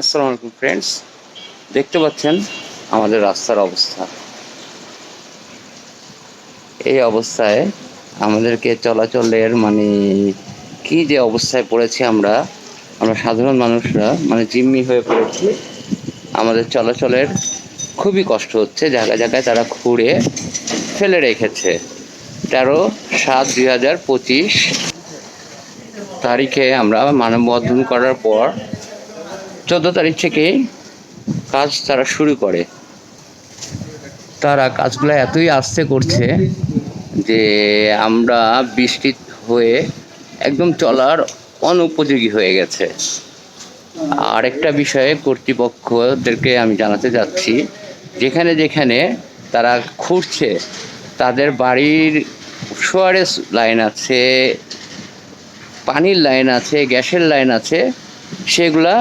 আসসালামু আলাইকুম ফ্রেন্ডস দেখতে পাচ্ছেন আমাদের রাস্তার অবস্থা। এই অবস্থায় আমাদেরকে চলাচলের মানে কি যে অবস্থায় পড়েছি আমরা আমরা সাধারণ মানুষরা মানে জিম্মি হয়ে পড়েছি। আমাদের চলাচলের খুবই কষ্ট হচ্ছে, জায়গায় জায়গায় তারা খুঁড়ে ফেলে রেখেছে। তেরো সাত দুই হাজার পঁচিশ তারিখে আমরা মানববন্ধন করার পর চোদ্দ তারিখ থেকেই কাজ তারা শুরু করে। তারা কাজগুলো এতই আস্তে করছে যে আমরা বৃষ্টি হয়ে একদম চলার অনুপযোগী হয়ে গেছে। আরেকটা বিষয়ে কর্তৃপক্ষদেরকে আমি জানাতে যাচ্ছি, যেখানে যেখানে তারা খুঁড়ছে, তাদের বাড়ির সোয়ারেস লাইন আছে, পানির লাইন আছে, গ্যাসের লাইন আছে, সেগুলা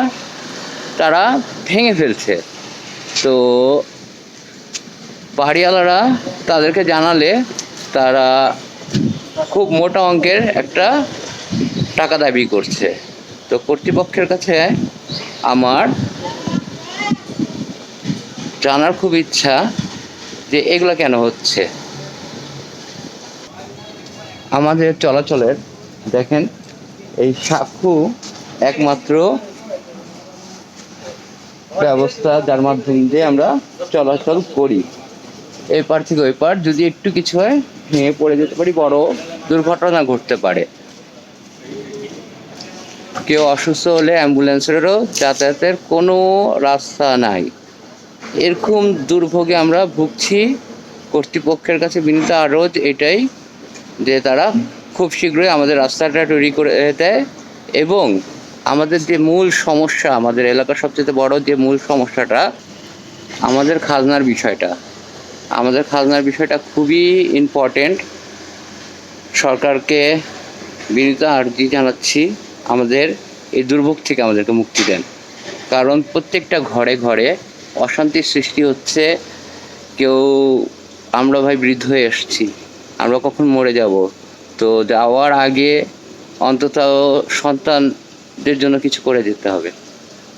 তারা ভেঙে ফেলছে। তো বাড়িওয়ালারা তাদেরকে জানালে তারা খুব মোটা অঙ্কের একটা টাকা দাবি করছে। তো কর্তৃপক্ষের কাছে আমার জানার খুব ইচ্ছা যে এগুলো কেন হচ্ছে। আমাদের চলাচলের, দেখেন, এই সাক্ষু একমাত্র ব্যবস্থা যার মাধ্যম দিয়ে আমরা চলাচল করি। এপার থেকে ওই পার যদি একটু কিছু হয়, ভেঙে পড়ে যেতে পারি, বড় দুর্ঘটনা ঘটতে পারে। কেউ অসুস্থ হলে অ্যাম্বুলেন্সেরও যাতায়াতের কোনো রাস্তা নাই। এরকম দুর্ভোগে আমরা ভুগছি। কর্তৃপক্ষের কাছে বিনীত আরও এটাই যে তারা খুব শীঘ্রই আমাদের রাস্তাটা তৈরি করে দেয় এবং আমাদের যে মূল সমস্যা, আমাদের এলাকার সবচেয়ে বড় যে মূল সমস্যাটা আমাদের খাজনার বিষয়টা। আমাদের খাজনার বিষয়টা খুবই ইম্পর্টেন্ট সরকারকে বিনীত আর্জি জানাচ্ছি, আমাদের এই দুর্ভোগ থেকে আমাদেরকে মুক্তি দেন। কারণ প্রত্যেকটা ঘরে ঘরে অশান্তির সৃষ্টি হচ্ছে, কেউ আমরা ভাই বৃদ্ধ হয়ে এসেছি, আমরা কখন মরে যাব? তো যাওয়ার আগে অন্তত সন্তানদের জন্য কিছু করে দিতে হবে।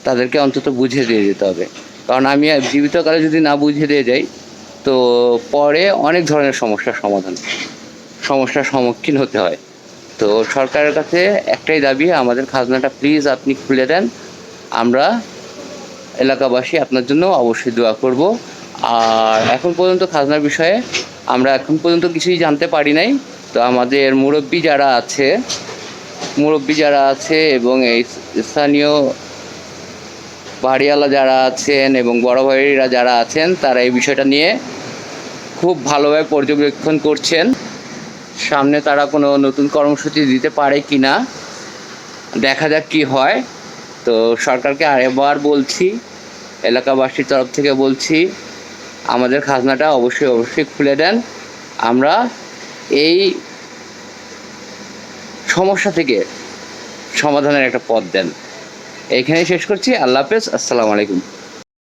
তাদেরকে অন্তত বুঝিয়ে দিয়ে যেতে হবে। কারণ আমি জীবিতকালে যদি না বুঝিয়ে দিয়ে যাই, তো পরে অনেক ধরনের সমস্যার সমাধান, সমস্যার সম্মুখীন হতে হয়। তো সরকারের কাছে একটাই দাবি, আমাদের খাজনাটা প্লিজ আপনি খুলে দেন। আমরা এলাকাবাসী আপনার জন্য অবশ্যই দোয়া করব। আর এখন পর্যন্ত খাজনার বিষয়ে আমরা এখন পর্যন্ত কিছুই জানতে পারি নাই। তো আমাদের মুরব্বী যারা আছে মুরব্বী যারা আছে এবং এই স্থানীয় বাড়িওয়ালা যারা আছেন এবং বড় ভাইরা যারা আছেন, তারা এই বিষয়টা নিয়ে খুব ভালোভাবে পর্যবেক্ষণ করছেন। সামনে তারা কোনো নতুন কর্মসূচি দিতে পারে কি না দেখা যাক কি হয়। তো সরকারকে আরেকবার বলছি, এলাকাবাসীর তরফ থেকে বলছি, আমাদের খাজনাটা অবশ্যই অবশ্যই খুলে দেন। আমরা এই সমস্যা থেকে সমাধানের একটা পথ দেন। এইখানেই শেষ করছি। আল্লাহ হাফেজ। আসসালামু আলাইকুম।